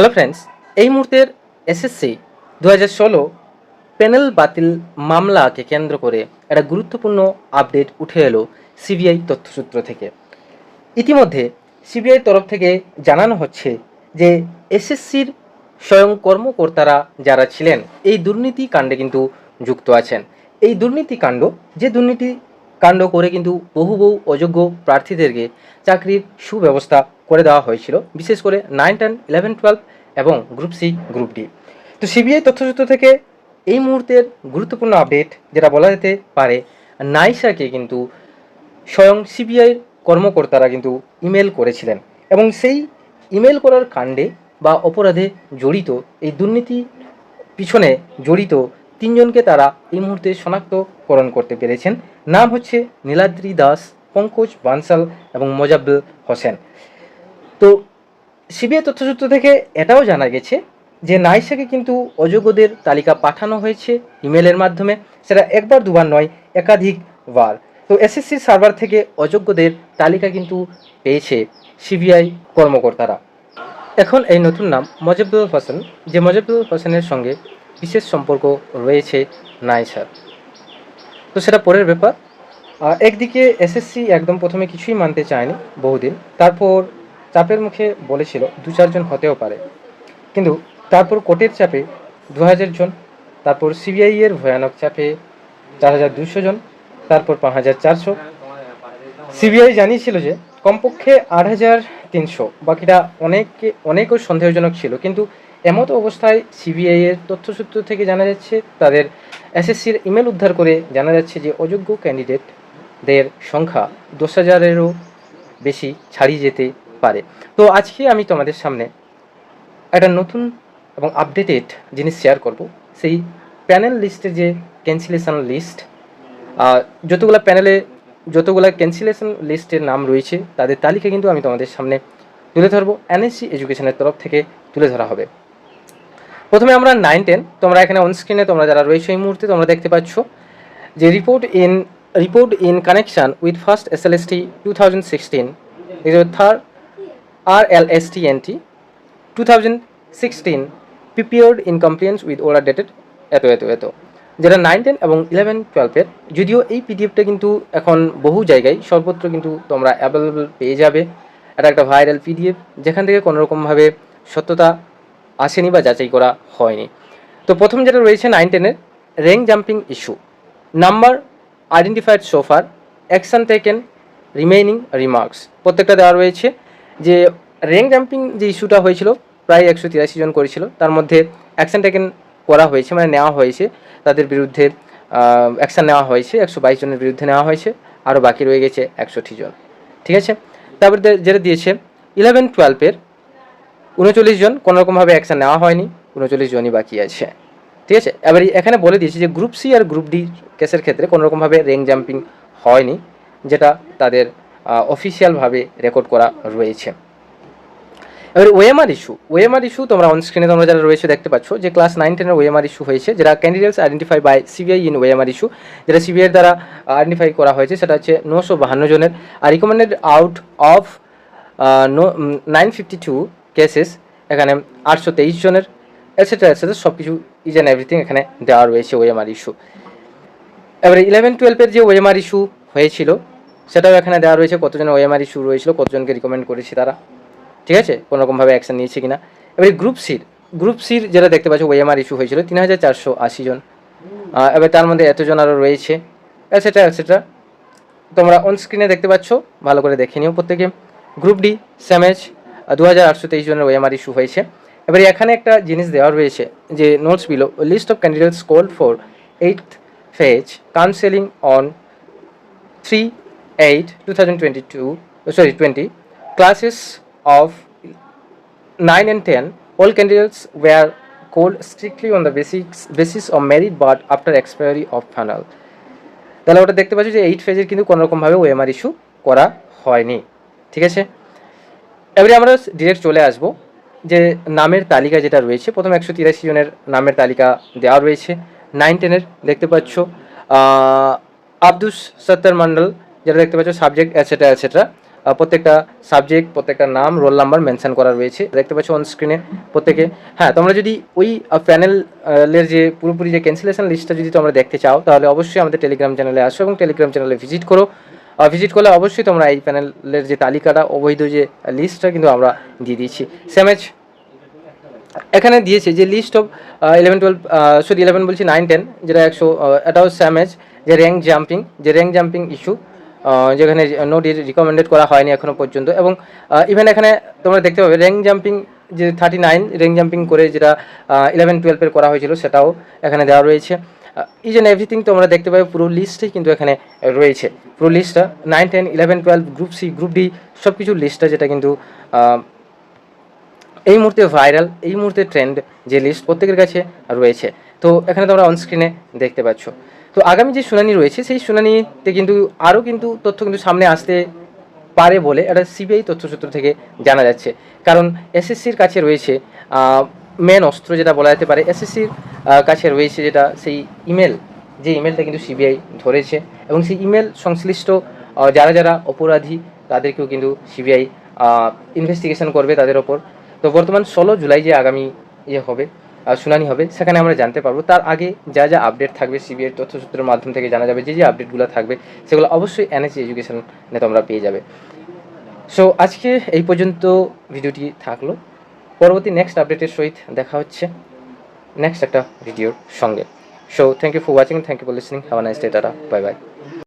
Hello friends এই মুহূর্তের SSC দু হাজার ষোলো প্যানেল বাতিল মামলাকে কেন্দ্র করে একটা গুরুত্বপূর্ণ আপডেট উঠে এলো সিবিআই তথ্যসূত্র থেকে। ইতিমধ্যে সিবিআই তরফ থেকে জানানো হচ্ছে যে এসএসসির স্বয়ং কর্মকর্তারা যারা ছিলেন, এই দুর্নীতি কাণ্ডে কিন্তু যুক্ত আছেন। এই দুর্নীতি কাণ্ড, যে দুর্নীতি কাণ্ড করে কিন্তু বহু বহু অযোগ্য প্রার্থীদেরকে চাকরির সুব্যবস্থা করে দেওয়া হয়েছিল, বিশেষ করে নাইন টেন ইলেভেন টুয়েলভ এবং গ্রুপ সি গ্রুপ ডি তো সিবিআই তথ্যসূত্র থেকে এই মুহূর্তের গুরুত্বপূর্ণ আপডেট যেটা বলা যেতে পারে, নাইসাকে কিন্তু স্বয়ং সিবিআইয়ের কর্মকর্তারা কিন্তু ইমেল করেছিলেন এবং সেই ইমেল করার কাণ্ডে বা অপরাধে জড়িত, এই দুর্নীতি পিছনে জড়িত তিনজনকে তারা এই মুহূর্তে শনাক্তকরণ করতে পেরেছেন। নাম হচ্ছে নীলাদ্রি দাস, পঙ্কজ বানসাল এবং মোজাব্বুল হোসেন। সিবিআই তথ্যসূত্র থেকে এটাও জানা গেছে যে নাইসাকে কিন্তু অযোগ্যদের তালিকা পাঠানো হয়েছে ইমেলের মাধ্যমে। সেটা একবার, দুবার নয় একাধিকবার তো এসএসসির সার্ভার থেকে অযোগ্যদের তালিকা কিন্তু পেয়েছে সিবিআই কর্মকর্তারা। এখন এই নতুন নাম মজাবুল হোসেন, যে মজাবুল হোসেনের সঙ্গে বিশেষ সম্পর্ক রয়েছে নাইসার। তো সেটা পরের ব্যাপার। একদিকে এসএসসি একদম প্রথমে কিছুই মানতে চায়নি বহুদিন। তারপর চাপের মুখে বলেছিল দু চারজন হতেও পারে। কিন্তু তারপর কোর্টের চাপে দু হাজার জন, তারপর সিবিআই এর ভয়ানক চাপে চার হাজার দুশো জন, তারপর পাঁচ হাজার চারশো। সিবিআই জানিয়েছিল যে কমপক্ষে আট হাজার তিনশো, বাকিটা অনেকে অনেকও সন্দেহজনক ছিল। কিন্তু এমত অবস্থায় সিবিআই এর তথ্যসূত্র থেকে জানা যাচ্ছে, তাদের এসএসসির ইমেল উদ্ধার করে জানা যাচ্ছে যে অযোগ্য ক্যান্ডিডেটদের সংখ্যা দশ হাজারেরও বেশি ছাড়িয়ে যেতে পারে। তো আজকে আমি তোমাদের সামনে একটা নতুন এবং আপডেটেড জিনিস শেয়ার করব। সেই প্যানেল লিস্টের যে ক্যান্সেলেশন লিস্ট যতগুলো প্যানেলে যতগুলো ক্যান্সেলেশন লিস্টের নাম রয়েছে, তাদের তালিকা কিন্তু আমি তোমাদের সামনে তুলে ধরবো। এনএসসি এডুকেশনের তরফ থেকে তুলে ধরা হবে। প্রথমে আমরা নাইন টেন তোমরা এখানে অন স্ক্রিনে তোমরা যারা রয়েছে এই মুহূর্তে তোমরা দেখতে পাচ্ছ যে report in report in connection with first S L S T two thousand sixteen third thousand sixteen prepared in compliance with ওরা ডেটেড এত এত এত। যেটা নাইন টেন এবং ইলেভেন টুয়েলভের যদিও এই পিডিএফটা কিন্তু এখন বহু জায়গায় সর্বত্র কিন্তু তোমরা অ্যাভেলেবল পেয়ে যাবে। এটা একটা ভাইরাল পিডিএফ যেখান থেকে কোনোরকমভাবে সত্যতা আসেনি বা যাচাই করা হয়নি। তো প্রথম যেটা রয়েছে নাইন টেনের rank jumping issue number identified so far action taken remaining remarks প্রত্যেকটা দেওয়া রয়েছে। যে র্যাঙ্ক জাম্পিং যে ইস্যুটা হয়েছিল, প্রায় একশো তিরাশি জন করেছিল, তার মধ্যে অ্যাকশন টেকেন করা হয়েছে মানে নেওয়া হয়েছে। তাদের বিরুদ্ধে অ্যাকশন নেওয়া হয়েছে, একশো বাইশ জনের বিরুদ্ধে নেওয়া হয়েছে আরও বাকি রয়ে গেছে একষট্টি জন। ঠিক আছে? তারপরে যেটা দিয়েছে ইলেভেন টুয়েলভের উনচল্লিশ জন কোনোরকমভাবে অ্যাকশন নেওয়া হয়নি, উনচল্লিশ জনই বাকি আছে। ঠিক আছে? এবার এখানে বলে দিয়েছি যে গ্রুপ সি আর গ্রুপ ডি কেসের ক্ষেত্রে কোনোরকমভাবে র্যাঙ্ক জাম্পিং হয়নি, যেটা তাদের অফিসিয়ালভাবে রেকর্ড করা রয়েছে। এবার ওএমআর ইস্যু ওএমআর ইস্যু তোমরা অন স্ক্রিনে তোমরা যারা রয়েছে দেখতে পাচ্ছ যে ক্লাস নাইন টেনের ওএমআর ইস্যু হয়েছে, যেটা candidates identify by CBI in OMR issue যেটা সিবিআই দ্বারা আইডেন্টিফাই করা হয়েছে, সেটা হচ্ছে নশো বাহান্ন জনের। আর recommended out of nine fifty two cases এখানে আটশো তেইশ জনের এটসেট্রা এটসেট্রা সব কিছু ইজ অ্যান্ড এভরিথিং এখানে দেওয়া রয়েছে ওএমআর ইস্যু এবারে ইলেভেন টুয়েলভের যে ওএমআর ইস্যু হয়েছিল সেটাও এখানে দেওয়া রয়েছে, কতজন ওএমআর ইস্যু রয়েছিল কতজনকে রিকমেন্ড করেছে তারা। ঠিক আছে? কোনোরকমভাবে অ্যাকশন নিয়েছে কিনা। এবারে গ্রুপ সির গ্রুপ সির যেটা দেখতে পাচ্ছ ওএমআর ইস্যু হয়েছিল, তিন হাজার চারশো আশি জন। এবার তার মধ্যে এতজন আরও রয়েছে এটসেট্রা এটসেট্রা তোমরা অন স্ক্রিনে দেখতে পাচ্ছ, ভালো করে দেখে নিও প্রত্যেকে। গ্রুপ ডি স্যামেজ দু হাজার আটশো তেইশ জনের ওএমআর ইস্যু হয়েছে। এবারে এখানে একটা জিনিস দেওয়া রয়েছে, যে notes below list of candidates call for eight phase counselling on three eight two thousand twenty two sorry twenty classes of nine and ten, all candidates were called strictly on the basics, basis of merit but after expiry of final. তাহলে ওটা দেখতে পাচ্ছি যে eight ফেজের কিন্তু কোনোরকমভাবে OMR issue করা হয়নি। ঠিক আছে? এবারে আমরা ডিরেক্ট চলে আসব যে নামের তালিকা যেটা রয়েছে। প্রথম একশো তিরাশি জনের নামের তালিকা দেওয়া রয়েছে। নাইন টেনের দেখতে পাচ্ছ। আব্দুস সত্তর মণ্ডল যেটা দেখতে পাচ্ছ সাবজেক্ট অ্যাটসেট্রা অ্যাটসেট্রা প্রত্যেকটা সাবজেক্ট প্রত্যেকটা নাম রোল নাম্বার মেনশন করা রয়েছে। দেখতে পাচ্ছ অন স্ক্রিনে প্রত্যেকে। হ্যাঁ তোমরা যদি ওই প্যানেলের যে পুরোপুরি যে ক্যান্সেলেশন লিস্টটা যদি তোমরা দেখতে চাও, তাহলে অবশ্যই আমাদের টেলিগ্রাম চ্যানেলে আসো এবং টেলিগ্রাম চ্যানেলে ভিজিট করো। ভিজিট করলে অবশ্যই তোমরা এই প্যানেলের যে তালিকাটা, অবৈধ যে লিস্টটা কিন্তু আমরা দিয়ে দিয়েছি স্যামেজ এখানে দিয়েছে যে list of eleven twelve sorry eleven বলছি নাইন টেন যেটা একশো এটাও স্যামেজ যে র্যাঙ্ক জাম্পিং যে র্যাঙ্ক জাম্পিং ইস্যু যেখানে নো রিকমেন্ডেড করা হয়নি এখনও পর্যন্ত। এবং ইভেন এখানে তোমরা দেখতে পাবে র্যাঙ্ক জাম্পিং যে থার্টি নাইন র্যাঙ্ক জাম্পিং করে যেটা ইলেভেন টুয়েলভের করা হয়েছিল সেটাও এখানে দেওয়া রয়েছে। ইজ এন এভরিথিং তোমরা দেখতে পাবে পুরো লিস্টই কিন্তু এখানে রয়েছে। পুরো লিস্টটা nine ten eleven twelve group C group D সব কিছুর লিস্টটা যেটা কিন্তু এই মুহূর্তে ভাইরাল এই মুহূর্তে ট্রেন্ড যে লিস্ট প্রত্যেকের কাছে রয়েছে। তো এখানে তোমরা অনস্ক্রিনে দেখতে পাচ্ছ। তো আগামী যে শুনানি রয়েছে, সেই শুনানিতে কিন্তু আরও কিন্তু তথ্য কিন্তু সামনে আসতে পারে বলে এটা সিবিআই তথ্যসূত্র থেকে জানা যাচ্ছে। কারণ এসএসসির কাছে রয়েছে মেন অস্ত্র যেটা বলা যেতে পারে, এসএসসির কাছে রয়েছে যেটা, সেই ইমেল যে ইমেলটা কিন্তু সিবিআই ধরেছে এবং সেই ইমেল সংশ্লিষ্ট যারা যারা অপরাধী, তাদেরকেও কিন্তু সিবিআই ইনভেস্টিগেশন করবে তাদের ওপর। তো বর্তমান ষোলো জুলাই যে আগামী ইয়ে হবে শুনানি হবে, সেখানে আমরা জানতে পারব। তার আগে যা যা আপডেট থাকবে সিবিআই তথ্যসূত্রের মাধ্যম থেকে জানা যাবে যে যে আপডেটগুলো থাকবে, সেগুলো অবশ্যই এনএসি এডুকেশনে তোমরা পেয়ে যাবে। সো আজকে এই পর্যন্ত ভিডিওটি থাকল। পরবর্তী নেক্সট আপডেটের সহিত দেখা হচ্ছে। নেক্সট একটা ভিডিওর সঙ্গে। So thank you for watching thank you for listening have nice day tata bye bye